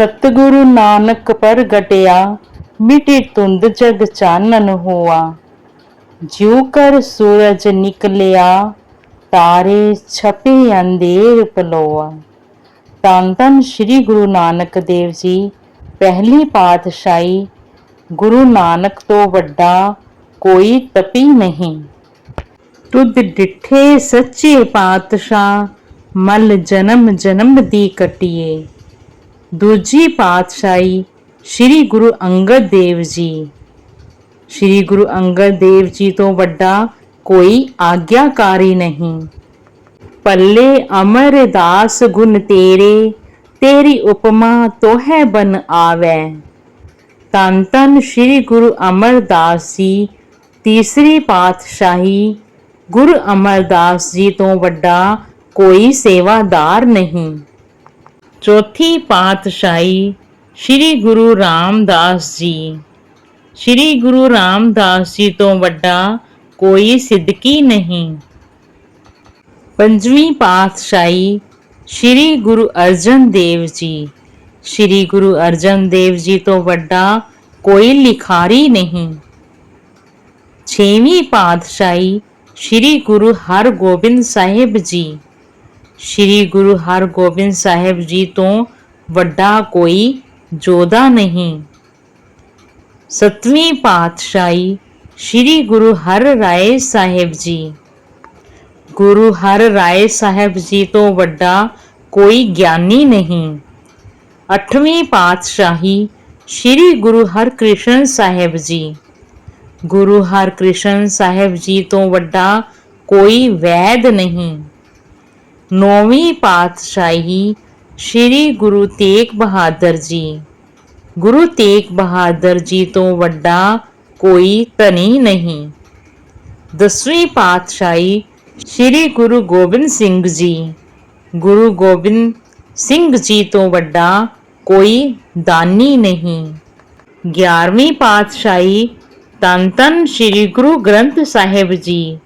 ਸਤਿਗੁਰੂ ਨਾਨਕ ਪ੍ਰਗਟਿਆ ਮਿਟੀ ਤੁੰਦ ਜਗ ਚਾਨਣ ਹੋਆ। ਜਿਉ ਕਰ ਸੂਰਜ ਨਿਕਲਿਆ, ਤਾਰੇ ਛਪੇ ਅੰਧੇਰ ਪਲੋਆ। ਤਨ ਤਨ ਸ੍ਰੀ ਗੁਰੂ ਨਾਨਕ ਦੇਵ ਜੀ, ਪਹਿਲੀ ਪਾਤਸ਼ਾਹੀ, ਗੁਰੂ ਨਾਨਕ ਤੋਂ ਵੱਡਾ ਕੋਈ ਤਪੀ ਨਹੀਂ। ਤੁਧ ਡਿਠੇ ਸੱਚੇ ਪਾਤਸ਼ਾਹ, ਮਲ ਜਨਮ ਜਨਮ ਦੀ ਕਟਿਏ। ਦੂਜੀ ਪਾਤਸ਼ਾਹੀ ਸ੍ਰੀ ਗੁਰੂ ਅੰਗਦ ਦੇਵ ਜੀ। ਸ੍ਰੀ ਗੁਰੂ ਅੰਗਦ ਦੇਵ ਜੀ ਤੋਂ ਵੱਡਾ ਕੋਈ ਆਗਿਆਕਾਰੀ ਨਹੀਂ। ਪੱਲੇ ਅਮਰਦਾਸ ਗੁਣ ਤੇਰੇ, ਤੇਰੀ ਉਪਮਾ ਤੋਹੈ ਬਨ ਆਵੈ। ਤਨ ਤਨ ਸ੍ਰੀ ਗੁਰੂ ਅਮਰਦਾਸ ਜੀ, ਤੀਸਰੀ ਪਾਤਸ਼ਾਹੀ ਗੁਰੂ ਅਮਰਦਾਸ ਜੀ ਤੋਂ ਵੱਡਾ ਕੋਈ ਸੇਵਾਦਾਰ ਨਹੀਂ। ਚੌਥੀ ਪਾਤਸ਼ਾਹੀ ਸ੍ਰੀ ਗੁਰੂ ਰਾਮਦਾਸ ਜੀ। ਸ੍ਰੀ ਗੁਰੂ ਰਾਮਦਾਸ ਜੀ ਤੋਂ ਵੱਡਾ ਕੋਈ ਸਿੱਧਕੀ ਨਹੀਂ। ਪੰਜਵੀਂ ਪਾਤਸ਼ਾਹੀ ਸ੍ਰੀ ਗੁਰੂ ਅਰਜਨ ਦੇਵ ਜੀ। ਸ੍ਰੀ ਗੁਰੂ ਅਰਜਨ ਦੇਵ ਜੀ ਤੋਂ ਵੱਡਾ ਕੋਈ ਲਿਖਾਰੀ ਨਹੀਂ। ਛੇਵੀਂ ਪਾਤਸ਼ਾਹੀ ਸ੍ਰੀ ਗੁਰੂ ਹਰਗੋਬਿੰਦ ਸਾਹਿਬ ਜੀ। ਸ੍ਰੀ ਗੁਰੂ ਹਰਗੋਬਿੰਦ ਸਾਹਿਬ ਜੀ ਤੋਂ ਵੱਡਾ ਕੋਈ ਜੋਧਾ ਨਹੀਂ। ਸਤਵੀਂ ਪਾਤਸ਼ਾਹੀ ਸ੍ਰੀ ਗੁਰੂ ਹਰ ਰਾਏ ਸਾਹਿਬ ਜੀ। ਗੁਰੂ ਹਰ ਰਾਏ ਸਾਹਿਬ ਜੀ ਤੋਂ ਵੱਡਾ ਕੋਈ ਗਿਆਨੀ ਨਹੀਂ। ਅੱਠਵੀਂ ਪਾਤਸ਼ਾਹੀ ਸ੍ਰੀ ਗੁਰੂ ਹਰਕ੍ਰਿਸ਼ਨ ਸਾਹਿਬ ਜੀ। ਗੁਰੂ ਹਰਕ੍ਰਿਸ਼ਨ ਸਾਹਿਬ ਜੀ ਤੋਂ ਵੱਡਾ ਕੋਈ ਵੈਦ ਨਹੀਂ। ਨੌਵੀਂ ਪਾਤਸ਼ਾਹੀ ਸ੍ਰੀ ਗੁਰੂ ਤੇਗ ਬਹਾਦਰ ਜੀ। ਗੁਰੂ ਤੇਗ ਬਹਾਦਰ ਜੀ ਤੋਂ ਵੱਡਾ ਕੋਈ ਧਨੀ ਨਹੀਂ। ਦਸਵੀਂ ਪਾਤਸ਼ਾਹੀ ਸ੍ਰੀ ਗੁਰੂ ਗੋਬਿੰਦ ਸਿੰਘ ਜੀ। ਗੁਰੂ ਗੋਬਿੰਦ ਸਿੰਘ ਜੀ ਤੋਂ ਵੱਡਾ ਕੋਈ ਦਾਨੀ ਨਹੀਂ। 11ਵੀਂ ਪਾਤਸ਼ਾਹੀ ਤਨ ਤਨ ਸ੍ਰੀ ਗੁਰੂ ਗ੍ਰੰਥ ਸਾਹਿਬ ਜੀ।